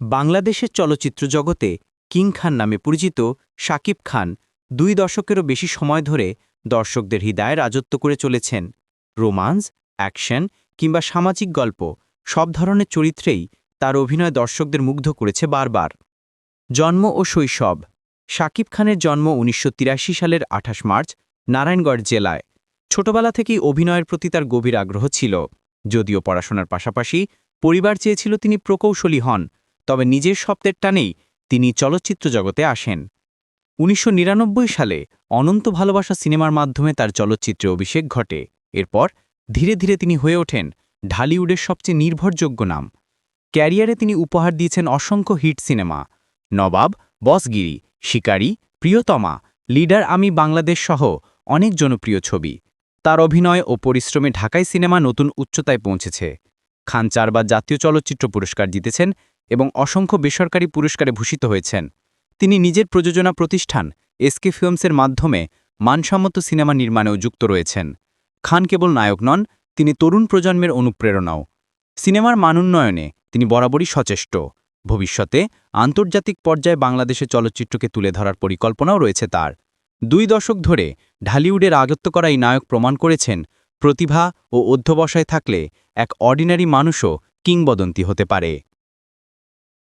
বাংলাদেশের চলচ্চিত্র জগতে কিং খান নামে পরিচিত শাকিব খান দুই দশকেরও বেশি সময় ধরে দর্শকদের হৃদয়ে রাজত্ব করে চলেছেন। রোমান্স, অ্যাকশন কিংবা সামাজিক গল্প সব ধরনের চরিত্রেই তার অভিনয় দর্শকদের মুগ্ধ করেছে বারবার। জন্ম ও শৈশব শাকিব খানের জন্ম উনিশশো তিরাশি সালের আঠাশ মার্চ নারায়ণগড় জেলায়। ছোটবেলা থেকেই অভিনয়ের প্রতি তার গভীর আগ্রহ ছিল, যদিও পড়াশোনার পাশাপাশি পরিবার চেয়েছিল তিনি প্রকৌশলী হন তবে নিজের শব্দের টানেই তিনি চলচ্চিত্র জগতে আসেন। উনিশশো নিরানব্বই সালে অনন্ত ভালোবাসা সিনেমার মাধ্যমে তার চলচ্চিত্রে অভিষেক ঘটে। এরপর ধীরে ধীরে তিনি হয়ে ওঠেন ঢালিউডের সবচেয়ে নির্ভরযোগ্য নাম। ক্যারিয়ারে তিনি উপহার দিয়েছেন অসংখ্য হিট সিনেমা। নবাব, বসগিরি, শিকারী, প্রিয়তমা, লিডার আমি বাংলাদেশ সহ অনেক জনপ্রিয় ছবি। তার অভিনয় ও পরিশ্রমে ঢাকাই সিনেমা নতুন উচ্চতায় পৌঁছেছে। খান চারবার জাতীয় চলচ্চিত্র পুরস্কার জিতেছেন এবং অসংখ্য বেসরকারি পুরস্কারে ভূষিত হয়েছেন। তিনি নিজের প্রযোজনা প্রতিষ্ঠান এসকে ফিল্মসের মাধ্যমে মানসম্মত সিনেমা নির্মাণেও যুক্ত রয়েছেন। খান কেবল নায়ক নন, তিনি তরুণ প্রজন্মের অনুপ্রেরণাও। সিনেমার মানোন্নয়নে তিনি বরাবরই সচেষ্ট। ভবিষ্যতে আন্তর্জাতিক পর্যায়ে বাংলাদেশে চলচ্চিত্রকে তুলে ধরার পরিকল্পনাও রয়েছে তার। দুই দশক ধরে ঢালিউডের রাগত্ব করা এই নায়ক প্রমাণ করেছেন প্রতিভা ও অধ্যবসায় থাকলে এক অর্ডিনারি মানুষও কিংবদন্তি হতে পারে।